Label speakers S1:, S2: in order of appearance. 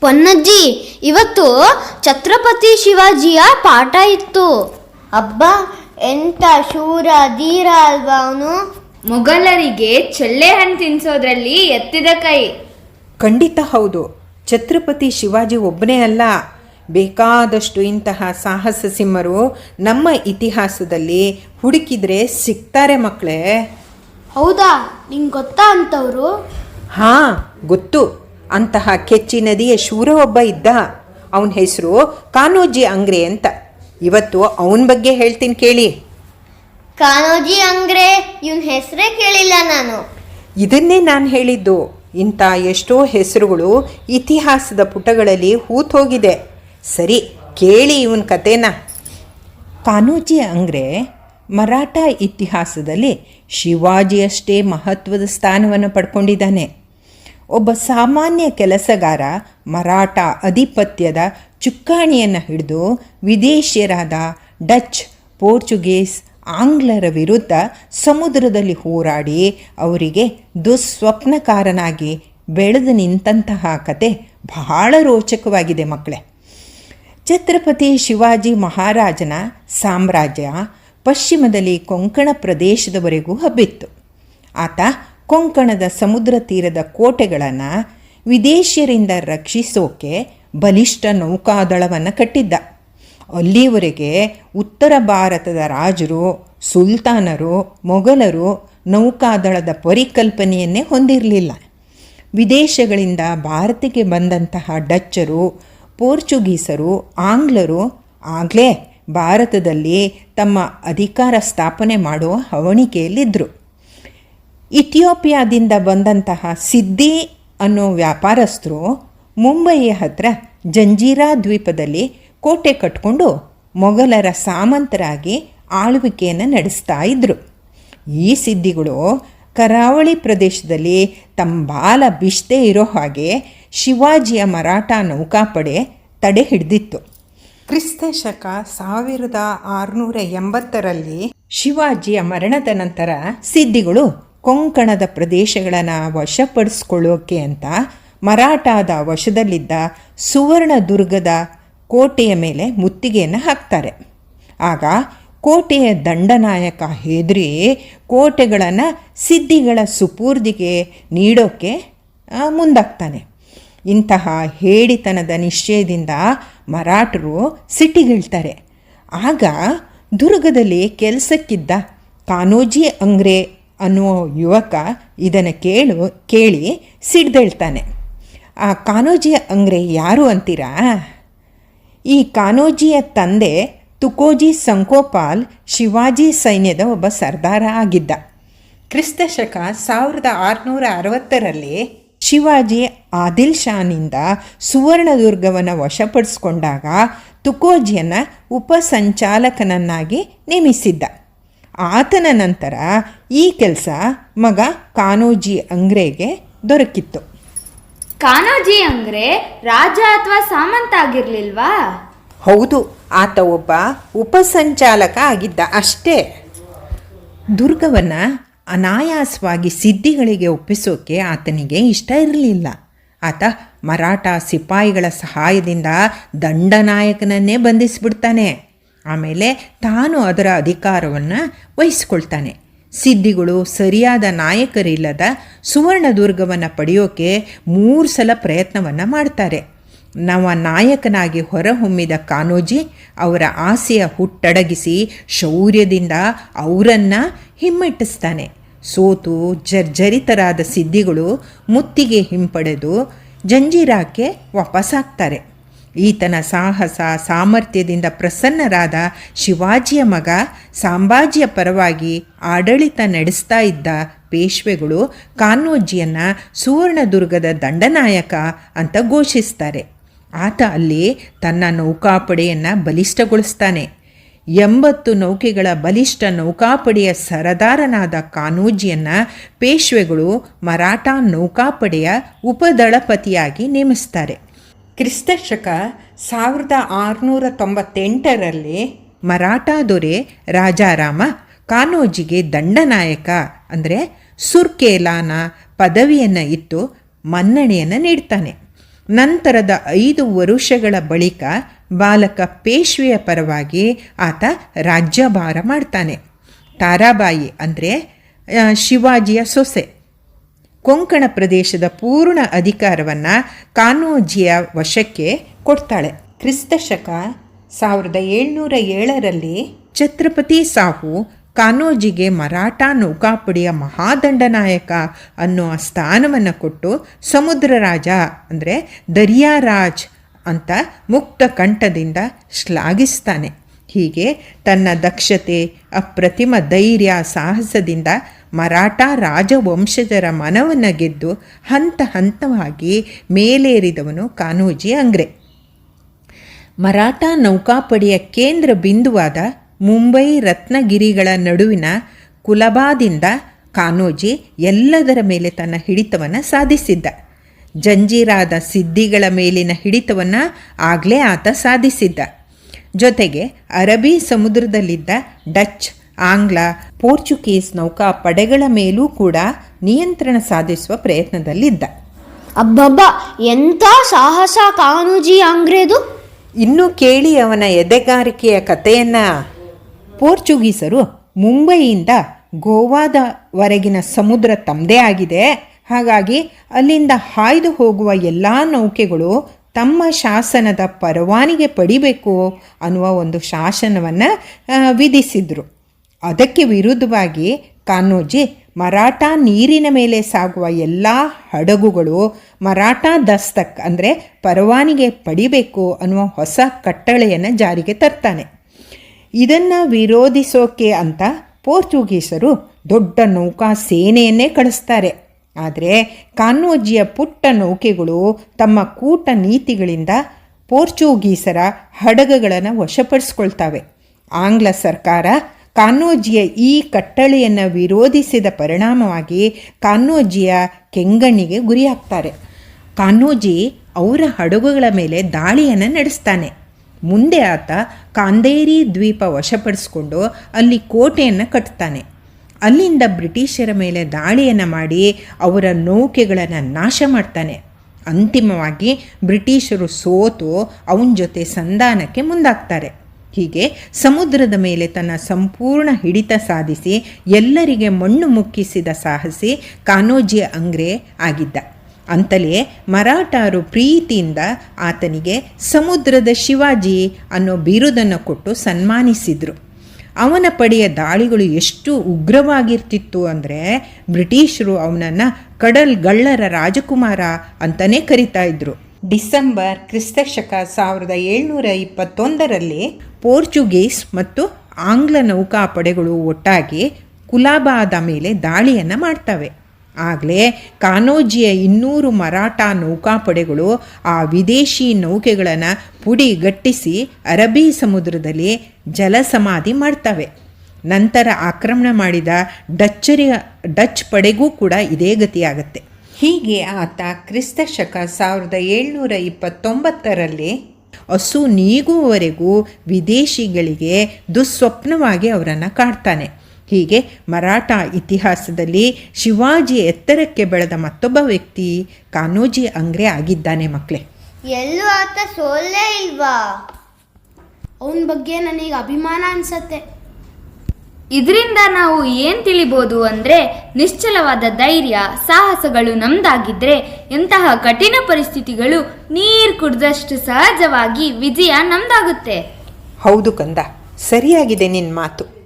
S1: ಪೊನ್ನಜ್ಜಿ ಇವತ್ತು ಛತ್ರಪತಿ ಶಿವಾಜಿಯ ಪಾಠ ಇತ್ತು.
S2: ಅಬ್ಬ ಎಂತ ಶೂರ ಧೀರ ಅಲ್ವಾ ಅವನು?
S3: ಮೊಘಲರಿಗೆ ಚಳ್ಳೆ ಹಣ್ಣು ತಿನ್ಸೋದ್ರಲ್ಲಿ ಎತ್ತಿದ ಕೈ.
S4: ಖಂಡಿತ ಹೌದು. ಛತ್ರಪತಿ ಶಿವಾಜಿ ಒಬ್ಬನೇ ಅಲ್ಲ. ಬೇಕಾದಷ್ಟು ಇಂತಹ ಸಾಹಸ ಸಿಂಹರು ನಮ್ಮ ಇತಿಹಾಸದಲ್ಲಿ ಹುಡುಕಿದ್ರೆ ಸಿಗ್ತಾರೆ ಮಕ್ಕಳೇ.
S1: ಹೌದಾ? ನಿಂಗೆ ಗೊತ್ತಾ ಅಂತವರು?
S4: ಹಾಂ ಗೊತ್ತು. ಅಂತಹ ಕೆಚ್ಚಿ ನದಿಯ ಶೂರ ಒಬ್ಬ ಇದ್ದ. ಅವನ ಹೆಸರು ಕಾನೋಜಿ ಅಂಗ್ರೆ ಅಂತ. ಇವತ್ತು ಅವನ ಬಗ್ಗೆ ಹೇಳ್ತೀನಿ ಕೇಳಿ.
S2: ಕಾನೋಜಿ ಅಂಗ್ರೆ ಇವನ್ ಹೆಸರೇ ಕೇಳಿಲ್ಲ ನಾನು.
S4: ಇದನ್ನೇ ನಾನು ಹೇಳಿದ್ದು. ಇಂಥ ಎಷ್ಟೋ ಹೆಸರುಗಳು ಇತಿಹಾಸದ ಪುಟಗಳಲ್ಲಿ ಹೂತೋಗಿದೆ ಸರಿ ಕೇಳಿ ಇವನ ಕಥೆನ ಕಾನೋಜಿ ಅಂಗ್ರೆ ಮರಾಠ ಇತಿಹಾಸದಲ್ಲಿ ಶಿವಾಜಿಯಷ್ಟೇ ಮಹತ್ವದ ಸ್ಥಾನವನ್ನು ಪಡ್ಕೊಂಡಿದ್ದಾನೆ. ಒಬ್ಬ ಸಾಮಾನ್ಯ ಕೆಲಸಗಾರ ಮರಾಠ ಅಧಿಪತ್ಯದ ಚುಕ್ಕಾಣಿಯನ್ನು ಹಿಡಿದು ವಿದೇಶಿಯರಾದ ಡಚ್, ಪೋರ್ಚುಗೀಸ್, ಆಂಗ್ಲರ ವಿರುದ್ಧ ಸಮುದ್ರದಲ್ಲಿ ಹೋರಾಡಿ ಅವರಿಗೆ ದುಸ್ವಪ್ನಕಾರನಾಗಿ ಬೆಳೆದು ನಿಂತಹ ಕತೆ ಬಹಳ ರೋಚಕವಾಗಿದೆ ಮಕ್ಕಳೇ. ಛತ್ರಪತಿ ಶಿವಾಜಿ ಮಹಾರಾಜನ ಸಾಮ್ರಾಜ್ಯ ಪಶ್ಚಿಮದಲ್ಲಿ ಕೊಂಕಣ ಪ್ರದೇಶದವರೆಗೂ ಹಬ್ಬಿತ್ತು. ಆತ ಕೊಂಕಣದ ಸಮುದ್ರ ತೀರದ ಕೋಟೆಗಳನ್ನು ವಿದೇಶಿಯರಿಂದ ರಕ್ಷಿಸೋಕೆ ಬಲಿಷ್ಠ ನೌಕಾದಳವನ್ನು ಕಟ್ಟಿದ್ದ. ಅಲ್ಲಿವರೆಗೆ ಉತ್ತರ ಭಾರತದ ರಾಜರು, ಸುಲ್ತಾನರು, ಮೊಘಲರು ನೌಕಾದಳದ ಪರಿಕಲ್ಪನೆಯನ್ನೇ ಹೊಂದಿರಲಿಲ್ಲ. ವಿದೇಶಗಳಿಂದ ಭಾರತಕ್ಕೆ ಬಂದಂತಹ ಡಚ್ಚರು, ಪೋರ್ಚುಗೀಸರು, ಆಂಗ್ಲರು ಆಗಲೇ ಭಾರತದಲ್ಲಿ ತಮ್ಮ ಅಧಿಕಾರ ಸ್ಥಾಪನೆ ಮಾಡುವ ಹವಣಿಕೆಯಲ್ಲಿದ್ದರು ಇಥಿಯೋಪಿಯಾದಿಂದ ಬಂದಂತಹ ಸಿದ್ದಿ ಅನ್ನೋ ವ್ಯಾಪಾರಸ್ಥರು ಮುಂಬಯಿಯ ಹತ್ರ ಜಂಜೀರಾ ದ್ವೀಪದಲ್ಲಿ ಕೋಟೆ ಕಟ್ಕೊಂಡು ಮೊಘಲರ ಸಾಮಂತರಾಗಿ ಆಳ್ವಿಕೆಯನ್ನು ನಡೆಸ್ತಾ ಇದ್ದರು ಈ ಸಿದ್ಧಿಗಳು ಕರಾವಳಿ ಪ್ರದೇಶದಲ್ಲಿ ತಮ್ಮ ಬಾಲ ಬಿಷ್ಟೇ ಇರೋ ಹಾಗೆ ಶಿವಾಜಿಯ ಮರಾಠ ನೌಕಾಪಡೆ ತಡೆ ಹಿಡಿದಿತ್ತು. ಕ್ರಿಸ್ತ ಶಕ ಸಾವಿರದ ಆರುನೂರ ಎಂಬತ್ತರಲ್ಲಿ ಶಿವಾಜಿಯ ಮರಣದ ನಂತರ ಸಿದ್ಧಿಗಳು ಕೊಂಕಣದ ಪ್ರದೇಶಗಳನ್ನು ವಶಪಡಿಸ್ಕೊಳ್ಳೋಕೆ ಅಂತ ಮರಾಠಾದ ವಶದಲ್ಲಿದ್ದ ಸುವರ್ಣದುರ್ಗದ ಕೋಟೆಯ ಮೇಲೆ ಮುತ್ತಿಗೆಯನ್ನು ಹಾಕ್ತಾರೆ. ಆಗ ಕೋಟೆಯ ದಂಡನಾಯಕ ಹೆದ್ರಿ ಕೋಟೆಗಳನ್ನು ಸಿದ್ಧಿಗಳ ಸುಪೂರ್ದಿಗೆ ನೀಡೋಕ್ಕೆ ಮುಂದಾಗ್ತಾನೆ. ಇಂತಹ ಹೇಡಿತನದ ನಿಶ್ಚಯದಿಂದ ಮರಾಠರು ಸಿಟ್ಟಿಗೀಳ್ತಾರೆ. ಆಗ ದುರ್ಗದಲ್ಲಿ ಕೆಲಸಕ್ಕಿದ್ದ ಕಾನೋಜಿ ಅಂಗ್ರೆ ಅನ್ನುವ ಯುವಕ ಇದನ್ನು ಕೇಳು, ಕೇಳಿ ಸಿಡ್ದೇಳ್ತಾನೆ. ಆ ಕಾನೋಜಿಯ ಅಂಗ್ರೆ ಯಾರು ಅಂತೀರಾ? ಈ ಕಾನೋಜಿಯ ತಂದೆ ತುಕೋಜಿ ಸಂಕೋಪಾಲ್ ಶಿವಾಜಿ ಸೈನ್ಯದ ಒಬ್ಬ ಸರ್ದಾರ ಆಗಿದ್ದ. ಕ್ರಿಸ್ತ ಶಕ ಸಾವಿರದ ಆರುನೂರ ಅರವತ್ತರಲ್ಲಿ ಶಿವಾಜಿ ಆದಿಲ್ ಶಾನಿಂದ ಸುವರ್ಣದುರ್ಗವನ್ನು ವಶಪಡಿಸ್ಕೊಂಡಾಗ ತುಕೋಜಿಯನ್ನು ಉಪಸಂಚಾಲಕನನ್ನಾಗಿ ನೇಮಿಸಿದ್ದ. ಆತನ ನಂತರ ಈ ಕೆಲಸ ಮಗ ಕಾನೋಜಿ ಅಂಗ್ರೆಗೆ ದೊರಕಿತ್ತು.
S3: ಕಾನೋಜಿ ಅಂಗ್ರೆ ರಾಜ ಅಥವಾ ಸಾಮಂತ ಆಗಿರ್ಲಿಲ್ವಾ?
S4: ಹೌದು ಆತ ಒಬ್ಬ ಉಪಸಂಚಾಲಕ ಆಗಿದ್ದ ಅಷ್ಟೇ. ದುರ್ಗವನ್ನು ಅನಾಯಾಸವಾಗಿ ಸಿದ್ಧಿಗಳಿಗೆ ಒಪ್ಪಿಸೋಕೆ ಆತನಿಗೆ ಇಷ್ಟ ಇರಲಿಲ್ಲ. ಆತ ಮರಾಠ ಸಿಪಾಯಿಗಳ ಸಹಾಯದಿಂದ ದಂಡನಾಯಕನನ್ನೇ ಬಂಧಿಸಿಬಿಡ್ತಾನೆ. ಆಮೇಲೆ ತಾನು ಅದರ ಅಧಿಕಾರವನ್ನು ವಹಿಸಿಕೊಳ್ತಾನೆ. ಸಿದ್ಧಿಗಳು ಸರಿಯಾದ ನಾಯಕರಿಲ್ಲದ ಸುವರ್ಣದುರ್ಗವನ್ನು ಪಡೆಯೋಕೆ ಮೂರು ಸಲ ಪ್ರಯತ್ನವನ್ನು ಮಾಡ್ತಾರೆ. ನವ ನಾಯಕನಾಗಿ ಹೊರಹೊಮ್ಮಿದ ಕಾನೋಜಿ ಅವರ ಆಸೆಯ ಹುಟ್ಟಡಗಿಸಿ ಶೌರ್ಯದಿಂದ ಅವರನ್ನು ಹಿಮ್ಮೆಟ್ಟಿಸ್ತಾನೆ. ಸೋತು ಜರ್ಜರಿತರಾದ ಸಿದ್ಧಿಗಳು ಮುತ್ತಿಗೆ ಹಿಂಪಡೆದು ಜಂಜೀರಾಕ್ಕೆ ವಾಪಸ್ಸಾಗ್ತಾರೆ. ಈತನ ಸಾಹಸ, ಸಾಮರ್ಥ್ಯದಿಂದ ಪ್ರಸನ್ನರಾದ ಶಿವಾಜಿಯ ಮಗ ಸಾಂಬಾಜಿಯ ಪರವಾಗಿ ಆಡಳಿತ ನಡೆಸ್ತಾ ಇದ್ದ ಪೇಶ್ವೆಗಳು ಕಾನ್ನೋಜಿಯನ್ನು ಸುವರ್ಣದುರ್ಗದ ದಂಡನಾಯಕ ಅಂತ ಘೋಷಿಸ್ತಾರೆ. ಆತ ಅಲ್ಲಿ ತನ್ನ ನೌಕಾಪಡೆಯನ್ನು ಬಲಿಷ್ಠಗೊಳಿಸ್ತಾನೆ. ಎಂಬತ್ತು ನೌಕೆಗಳ ಬಲಿಷ್ಠ ನೌಕಾಪಡೆಯ ಸರದಾರನಾದ ಕಾನೂಜಿಯನ್ನು ಪೇಶ್ವೆಗಳು ಮರಾಠ ನೌಕಾಪಡೆಯ ಉಪದಳಪತಿಯಾಗಿ ನೇಮಿಸ್ತಾರೆ. ಕ್ರಿಸ್ತ ಶಕ ಸಾವಿರದ ಆರುನೂರ ತೊಂಬತ್ತೆಂಟರಲ್ಲಿ ಮರಾಠ ದೊರೆ ರಾಜಾರಾಮ ಕಾನೋಜಿಗೆ ದಂಡನಾಯಕ, ಅಂದರೆ ಸುರ್ಕೇಲಾನ ಪದವಿಯನ್ನು ಇತ್ತು ಮನ್ನಣೆಯನ್ನು ನೀಡ್ತಾನೆ. ನಂತರದ ಐದು ವರುಷಗಳ ಬಳಿಕ ಬಾಲಕ ಪೇಶ್ವೆಯ ಪರವಾಗಿ ಆತ ರಾಜ್ಯಭಾರ ಮಾಡ್ತಾನೆ. ತಾರಾಬಾಯಿ ಅಂದರೆ ಶಿವಾಜಿಯ ಸೊಸೆ. ಕೊಂಕಣ ಪ್ರದೇಶದ ಪೂರ್ಣ ಅಧಿಕಾರವನ್ನು ಕಾನೋಜಿಯ ವಶಕ್ಕೆ ಕೊಡ್ತಾಳೆ. ಕ್ರಿಸ್ತಶಕ ಸಾವಿರದ ಏಳ್ನೂರ ಏಳರಲ್ಲಿ ಛತ್ರಪತಿ ಸಾಹು ಕಾನೋಜಿಗೆ ಮರಾಠ ನೌಕಾಪಡೆಯ ಮಹಾದಂಡನಾಯಕ ಅನ್ನೋ ಸ್ಥಾನವನ್ನು ಕೊಟ್ಟು ಸಮುದ್ರ ರಾಜ ಅಂದರೆ ದರಿಯಾರಾಜ್ ಅಂತ ಮುಕ್ತ ಕಂಠದಿಂದ ಶ್ಲಾಘಿಸ್ತಾನೆ. ಹೀಗೆ ತನ್ನ ದಕ್ಷತೆ, ಅಪ್ರತಿಮ ಧೈರ್ಯ, ಸಾಹಸದಿಂದ ಮರಾಠ ರಾಜವಂಶಜರ ಮನವನ್ನು ಗೆದ್ದು ಹಂತ ಹಂತವಾಗಿ ಮೇಲೇರಿದವನು ಕಾನೋಜಿ ಅಂಗ್ರೆ. ಮರಾಠ ನೌಕಾಪಡೆಯ ಕೇಂದ್ರ ಬಿಂದುವಾದ ಮುಂಬೈ ರತ್ನಗಿರಿಗಳ ನಡುವಿನ ಕುಲಬಾದಿಂದ ಕಾನೋಜಿ ಎಲ್ಲದರ ಮೇಲೆ ತನ್ನ ಹಿಡಿತವನ್ನು ಸಾಧಿಸಿದ್ದ. ಜಂಜೀರಾದ ಸಿದ್ಧಿಗಳ ಮೇಲಿನ ಹಿಡಿತವನ್ನು ಆಗಲೇ ಆತ ಸಾಧಿಸಿದ್ದ. ಜೊತೆಗೆ ಅರಬ್ಬಿ ಸಮುದ್ರದಲ್ಲಿದ್ದ ಡಚ್ ಆಂಗ್ಲ ಪೋರ್ಚುಗೀಸ್ ನೌಕಾ ಪಡೆಗಳ ಮೇಲೂ ಕೂಡ ನಿಯಂತ್ರಣ ಸಾಧಿಸುವ ಪ್ರಯತ್ನದಲ್ಲಿದ್ದ.
S1: ಅಬ್ಬಬ್ಬ ಎಂಥ ಸಾಹಸ ಕಾನೂಜಿ ಅಂಗ್ರೇದು?
S4: ಇನ್ನು ಕೇಳಿ ಅವನ ಎದೆಗಾರಿಕೆಯ ಕಥೆಯನ್ನ. ಪೋರ್ಚುಗೀಸರು ಮುಂಬೈಯಿಂದ ಗೋವಾದವರೆಗಿನ ಸಮುದ್ರ ತಮ್ಮದೇ ಆಗಿದೆ. ಹಾಗಾಗಿ ಅಲ್ಲಿಂದ ಹಾಯ್ದು ಹೋಗುವ ಎಲ್ಲ ನೌಕೆಗಳು ತಮ್ಮ ಶಾಸನದ ಪರವಾನಿಗೆ ಪಡಿಬೇಕು ಅನ್ನುವ ಒಂದು ಶಾಸನವನ್ನು ವಿಧಿಸಿದರು. ಅದಕ್ಕೆ ವಿರುದ್ಧವಾಗಿ ಕಾನೋಜಿ, ಮರಾಠ ನೀರಿನ ಮೇಲೆ ಸಾಗುವ ಎಲ್ಲ ಹಡಗುಗಳು ಮರಾಠ ದಸ್ತಕ್ ಅಂದರೆ ಪರವಾನಿಗೆ ಪಡಿಬೇಕು ಅನ್ನುವ ಹೊಸ ಕಟ್ಟಳೆಯನ್ನು ಜಾರಿಗೆ ತರ್ತಾನೆ. ಇದನ್ನು ವಿರೋಧಿಸೋಕೆ ಅಂತ ಪೋರ್ಚುಗೀಸರು ದೊಡ್ಡ ನೌಕಾ ಸೇನೆಯನ್ನೇ ಕಳಿಸ್ತಾರೆ. ಆದರೆ ಕಾನೋಜಿಯ ಪುಟ್ಟ ನೌಕೆಗಳು ತಮ್ಮ ಕೂಟ ನೀತಿಗಳಿಂದ ಪೋರ್ಚುಗೀಸರ ಹಡಗುಗಳನ್ನು ವಶಪಡಿಸ್ಕೊಳ್ತವೆ. ಆಂಗ್ಲ ಸರ್ಕಾರ ಕಾನೋಜಿಯ ಈ ಕಟ್ಟಳೆಯನ್ನು ವಿರೋಧಿಸಿದ ಪರಿಣಾಮವಾಗಿ ಕಾನೋಜಿಯ ಕೆಂಗಣ್ಣಿಗೆ ಗುರಿಯಾಗ್ತಾರೆ. ಕಾನೋಜಿ ಅವರ ಹಡಗುಗಳ ಮೇಲೆ ದಾಳಿಯನ್ನು ನಡೆಸ್ತಾನೆ. ಮುಂದೆ ಆತ ಕಾಂದೇರಿ ದ್ವೀಪ ವಶಪಡಿಸ್ಕೊಂಡು ಅಲ್ಲಿ ಕೋಟೆಯನ್ನು ಕಟ್ತಾನೆ. ಅಲ್ಲಿಂದ ಬ್ರಿಟಿಷರ ಮೇಲೆ ದಾಳಿಯನ್ನು ಮಾಡಿ ಅವರ ನೌಕೆಗಳನ್ನು ನಾಶ ಮಾಡ್ತಾನೆ. ಅಂತಿಮವಾಗಿ ಬ್ರಿಟಿಷರು ಸೋತು ಅವನ ಜೊತೆ ಸಂಧಾನಕ್ಕೆ ಮುಂದಾಗ್ತಾರೆ. ಹೀಗೆ ಸಮುದ್ರದ ಮೇಲೆ ತನ್ನ ಸಂಪೂರ್ಣ ಹಿಡಿತ ಸಾಧಿಸಿ ಎಲ್ಲರಿಗೆ ಮಣ್ಣು ಮುಕ್ಕಿಸಿದ ಸಾಹಸಿ ಕಾನೋಜಿ ಅಂಗ್ರೆ ಆಗಿದ್ದ. ಅಂತಲೇ ಮರಾಠರು ಪ್ರೀತಿಯಿಂದ ಆತನಿಗೆ ಸಮುದ್ರದ ಶಿವಾಜಿ ಅನ್ನೋ ಬಿರುದನ್ನು ಕೊಟ್ಟು ಸನ್ಮಾನಿಸಿದರು. ಅವನ ಪಡೆಯ ದಾಳಿಗಳು ಎಷ್ಟು ಉಗ್ರವಾಗಿರ್ತಿತ್ತು ಅಂದರೆ ಬ್ರಿಟಿಷರು ಅವನನ್ನು ಕಡಲ್ ಗಳ್ಳರ ರಾಜಕುಮಾರ ಅಂತಲೇ ಕರಿತಾ ಇದ್ರು. ಡಿಸೆಂಬರ್ ಕ್ರಿಸ್ತಶಕ ಸಾವಿರದ ಏಳ್ನೂರ ಇಪ್ಪತ್ತೊಂದರಲ್ಲಿ ಪೋರ್ಚುಗೀಸ್ ಮತ್ತು ಆಂಗ್ಲ ನೌಕಾಪಡೆಗಳು ಒಟ್ಟಾಗಿ ಕುಲಾಬಾದ ಮೇಲೆ ದಾಳಿಯನ್ನು ಮಾಡ್ತವೆ. ಆಗಲೇ ಕಾನೋಜಿಯ ಇನ್ನೂರು ಮರಾಠ ನೌಕಾಪಡೆಗಳು ಆ ವಿದೇಶಿ ನೌಕೆಗಳನ್ನು ಪುಡಿಗಟ್ಟಿಸಿ ಅರಬ್ಬಿ ಸಮುದ್ರದಲ್ಲಿ ಜಲಸಮಾಧಿ ಮಾಡ್ತವೆ. ನಂತರ ಆಕ್ರಮಣ ಮಾಡಿದ ಡಚ್ಚರಿಯ, ಡಚ್ ಪಡೆಗೂ ಕೂಡ ಇದೇ ಗತಿಯಾಗತ್ತೆ. ಹೀಗೆ ಆತ ಕ್ರಿಸ್ತ ಶಕ ಸಾವಿರದ ಏಳ್ನೂರ ಇಪ್ಪತ್ತೊಂಬತ್ತರಲ್ಲಿ ಹಸು ನೀಗುವವರೆಗೂ ವಿದೇಶಿಗಳಿಗೆ ದುಸ್ವಪ್ನವಾಗಿ ಅವರನ್ನು ಕಾಡ್ತಾನೆ. ಹೀಗೆ ಮರಾಠ ಇತಿಹಾಸದಲ್ಲಿ ಶಿವಾಜಿ ಎತ್ತರಕ್ಕೆ ಬೆಳೆದ ಮತ್ತೊಬ್ಬ ವ್ಯಕ್ತಿ ಕಾನೋಜಿ ಅಂಗ್ರೆ ಆಗಿದ್ದಾನೆ ಮಕ್ಕಳೇ
S2: ಎಲ್ಲೂ ಆತ ಸೋಲ್ಲೇ ಇಲ್ವಾ?
S1: ಅವನ ಬಗ್ಗೆ ನನಗೆ ಅಭಿಮಾನ ಅನ್ಸತ್ತೆ.
S3: ಇದರಿಂದ ನಾವು ಏನ್ ತಿಳಿಬೋದು ಅಂದ್ರೆ ನಿಶ್ಚಲವಾದ ಧೈರ್ಯ, ಸಾಹಸಗಳು ನಮ್ದಾಗಿದ್ರೆ ಎಂತಹ ಕಠಿಣ ಪರಿಸ್ಥಿತಿಗಳು ನೀರು ಕುಡ್ದಷ್ಟು ಸಹಜವಾಗಿ ವಿಜಯ ನಮ್ದಾಗುತ್ತೆ.
S4: ಹೌದು ಕಂದ, ಸರಿಯಾಗಿದೆ ನಿನ್ನ ಮಾತು.